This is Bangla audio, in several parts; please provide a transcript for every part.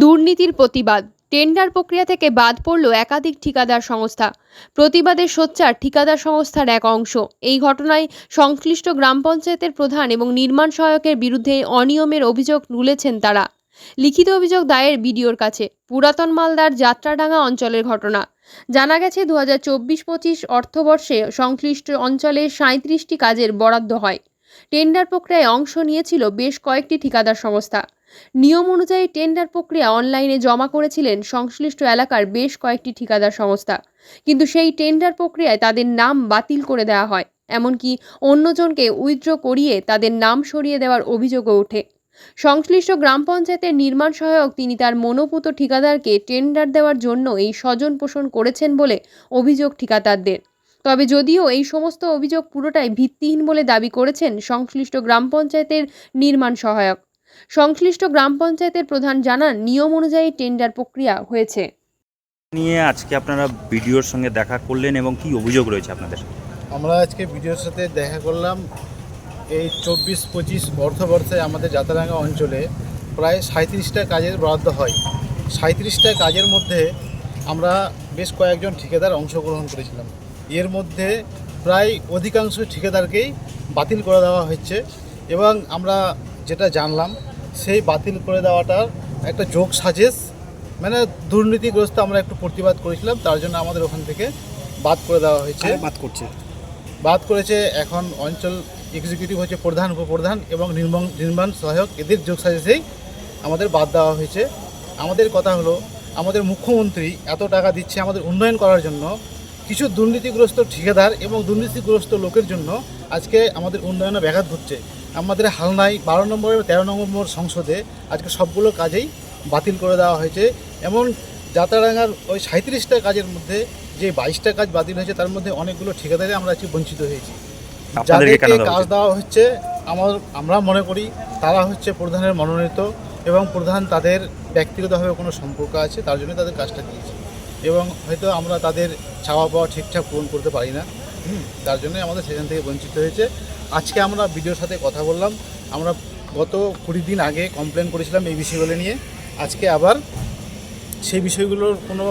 দুর্নীতির প্রতিবাদ। টেন্ডার প্রক্রিয়া থেকে বাদ পড়ল একাধিক ঠিকাদার সংস্থা। প্রতিবাদে সোচ্চার ঠিকাদার সংস্থার এক অংশ। এই ঘটনায় সংশ্লিষ্ট গ্রাম পঞ্চায়েতের প্রধান এবং নির্মাণ সহায়কের বিরুদ্ধে অনিয়মের অভিযোগ তুলেছেন তারা। লিখিত অভিযোগ দায়ের বিডিওর কাছে। পুরাতন মালদার যাত্রাডাঙ্গা অঞ্চলের ঘটনা। জানা গেছে দু হাজার চব্বিশ পঁচিশ অর্থবর্ষে সংশ্লিষ্ট অঞ্চলে সাঁত্রিশটি কাজের বরাদ্দ হয়। টেন্ডার প্রক্রিয়ায় অংশ নিয়েছিল বেশ কয়েকটি ঠিকাদার সংস্থা। নিয়ম অনুযায়ী টেন্ডার প্রক্রিয়া অনলাইনে জমা করেছিলেন সংশ্লিষ্ট এলাকার বেশ কয়েকটি ঠিকাদার সংস্থা। কিন্তু সেই টেন্ডার প্রক্রিয়ায় তাদের নাম বাতিল করে দেওয়া হয়। এমনকি অন্যজনকে উইথড্র করিয়ে তাদের নাম সরিয়ে দেওয়ার অভিযোগও ওঠে। সংশ্লিষ্ট গ্রাম পঞ্চায়েতের নির্মাণ সহায়ক তিনি তার মনোপুত ঠিকাদারকে টেন্ডার দেওয়ার জন্য এই স্বজন পোষণ করেছেন বলে অভিযোগ ঠিকাদারদের। তবে যদিও এই সমস্ত অভিযোগ পুরোটাই ভিত্তিহীন বলে দাবি করেছেন সংশ্লিষ্ট গ্রাম পঞ্চায়েতের নির্মাণ সহায়ক। সংশ্লিষ্ট গ্রাম পঞ্চায়েতের প্রধান জানান নিয়ম অনুযায়ী টেন্ডার প্রক্রিয়া হয়েছে। নিয়ে আজকে আপনারা ভিডিওর সঙ্গে দেখা করলেন এবং কি অভিযোগ রয়েছে আপনাদের? আমরা আজকে ভিডিওর সাথে দেখা করলাম এই চব্বিশ পঁচিশ অর্থবর্ষে আমাদের যাত্রাঙ্গা অঞ্চলে প্রায় সাঁত্রিশটা কাজের বরাদ্দ হয়। সাঁত্রিশটা কাজের মধ্যে আমরা বেশ কয়েকজন ঠিকাদার অংশগ্রহণ করেছিলাম। এর মধ্যে প্রায় অধিকাংশ ঠিকাদারকেই বাতিল করে দেওয়া হচ্ছে এবং আমরা যেটা জানলাম সেই বাতিল করে দেওয়াটার একটা যোগ সাজেশ মানে দুর্নীতিগ্রস্ত আমরা একটু প্রতিবাদ করেছিলাম তার জন্য আমাদের ওখান থেকে বাদ করে দেওয়া হয়েছে। বাদ করছে। বাদ করেছে এখন অঞ্চল এক্সিকিউটিভ হচ্ছে প্রধান উপপ্রধান এবং নির্মাণ নির্মাণ সহায়ক এদের যোগ সাজেসেই আমাদের বাদ দেওয়া হয়েছে। আমাদের কথা হলো আমাদের মুখ্যমন্ত্রী এত টাকা দিচ্ছে আমাদের উন্নয়ন করার জন্য কিছু দুর্নীতিগ্রস্ত ঠিকাদার এবং দুর্নীতিগ্রস্ত লোকের জন্য আজকে আমাদের উন্নয়নে ব্যাঘাত ঘটছে। আমাদের হালনাই বারো নম্বর এবং তেরো নম্বর সংসদে আজকে সবগুলো কাজেই বাতিল করে দেওয়া হয়েছে। এমন যাত্রাডাঙ্গার ওই সাঁত্রিশটা কাজের মধ্যে যে বাইশটা কাজ বাতিল হয়েছে তার মধ্যে অনেকগুলো ঠিকাদারে আমরা আজকে বঞ্চিত হয়েছি। যাদেরকে কাজ দেওয়া হচ্ছে আমার আমরা মনে করি তারা হচ্ছে প্রধানের মনোনীত এবং প্রধান তাদের ব্যক্তিগতভাবে কোনো সম্পর্ক আছে তার জন্য তাদের কাজটা দিয়েছে। এবং হয়তো আমরা তাদের চাওয়া পাওয়া ঠিকঠাক পূরণ করতে পারি না। তার জন্য আমাদের সেখান থেকে বঞ্চিত হয়েছে। আজকে আমরা ভিডিওর সাথে কথা বললাম। আমরা গত কুড়ি দিন আগে কমপ্লেন করেছিলাম এই বিষয়গুলো নিয়ে। আজকে আবার সেই বিষয়গুলোর কোনো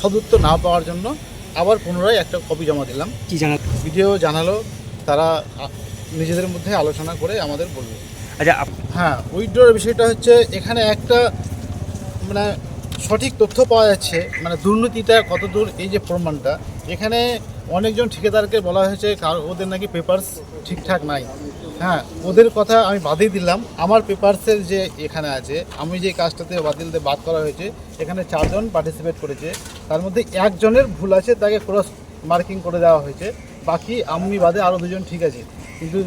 সদুত্তর না পাওয়ার জন্য আবার পুনরায় একটা কপি জমা দিলাম। কি জানা ভিডিও জানালো তারা নিজেদের মধ্যে আলোচনা করে আমাদের বলবে। আচ্ছা হ্যাঁ উইথড্রর বিষয়টা হচ্ছে এখানে একটা মানে সঠিক তথ্য পাওয়া যাচ্ছে মানে দুর্নীতিটা কত দূর, এই যে প্রমাণটা, এখানে অনেকজন ঠিকাদারকে বলা হয়েছে ওদের নাকি পেপারস ঠিকঠাক নাই। হ্যাঁ ওদের কথা আমি বাদই দিলাম। আমার পেপারসের যে এখানে আছে, আমি যে কাজটাতে বাতিল বাদ করা হয়েছে, এখানে চারজন পার্টিসিপেট করেছে। তার মধ্যে একজনের ভুল আছে, তাকে ক্রস মার্কিং করে দেওয়া হয়েছে। বাকি আমি বাদে আরও দুজন ঠিক আছে। কিন্তু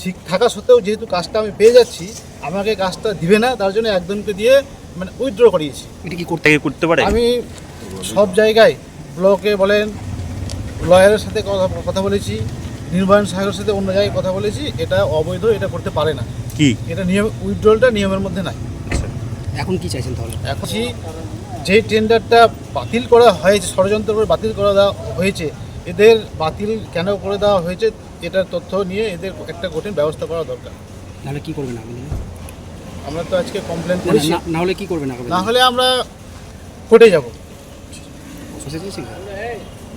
ঠিক থাকা সত্ত্বেও যেহেতু কাজটা আমি পেয়ে যাচ্ছি, আমাকে কাজটা দিবে না, তার জন্য একজনকে দিয়ে মানে উইথড্র করিয়েছি। এটা কি করতে করতে পারে? আমি সব জায়গায় ব্লকে বলেন লয়ারের সাথে কথা কথা বলেছি নির্বাচন সহায়কের সাথে অন্য জায়গায় কথা বলেছি এটা অবৈধ এটা করতে পারে না। কি? এটা নিয়ম উইথড্রলটা নিয়মের মধ্যে নাই। আচ্ছা। এখন কি চাইছেন তাহলে? এখন কি যে টেন্ডারটা বাতিল করা হয়েছে ষড়যন্ত্র করে বাতিল করা দেওয়া হয়েছে এদের বাতিল কেন করে দেওয়া হয়েছে এটার তথ্য নিয়ে এদের একটা কঠিন ব্যবস্থা করা দরকার। নাহলে কি করবেন দিনে? আমরা তো আজকে কমপ্লেন করেছি। না- হলে কি করবেন আগামী না? হলে আমরা কোর্টে যাব।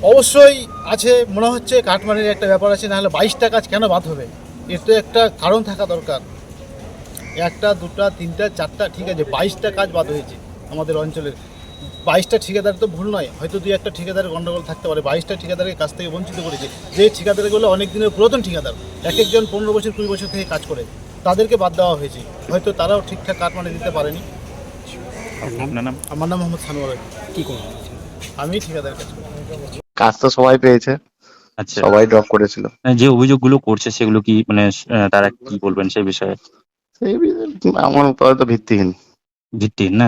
অবশ্যই আছে মনে হচ্ছে কাটমানির একটা ব্যাপার আছে নাহলে বাইশটা কাজ কেন বাদ হবে? এর তো একটা কারণ থাকা দরকার। একটা দুটা তিনটা চারটা ঠিক আছে বাইশটা কাজ বাদ হয়েছে আমাদের অঞ্চলের বাইশটা ঠিকাদার তো ভুল নয় হয়তো দুই একটা ঠিকাদারের গণ্ডগোল থাকতে পারে। বাইশটা ঠিকাদারের কাছ থেকে বঞ্চিত করেছে। যে ঠিকাদারগুলো অনেক দিনের পুরাতন ঠিকাদার এক একজন পনেরো বছর কুড়ি বছর থেকে কাজ করে। তাদেরকে বাদ দেওয়া হয়েছে। হয়তো তারাও ঠিকঠাক কাঠ মানে দিতে পারেনি। আপনার নাম? আমার নাম মোহাম্মদ সানোয়ার কি করব আমি ঠিকাদার কাজ কাজ তো সবাই পেয়েছে। আচ্ছা। সবাই ড্রপ করেছিল। যে অভিযোগগুলো করছে সেগুলো কি মানে তারা কি বলবেন সেই বিষয়ে? সেই বিষয়ে আমার উপরে তো ভিত্তিহীন। ভিত্তিহীন না?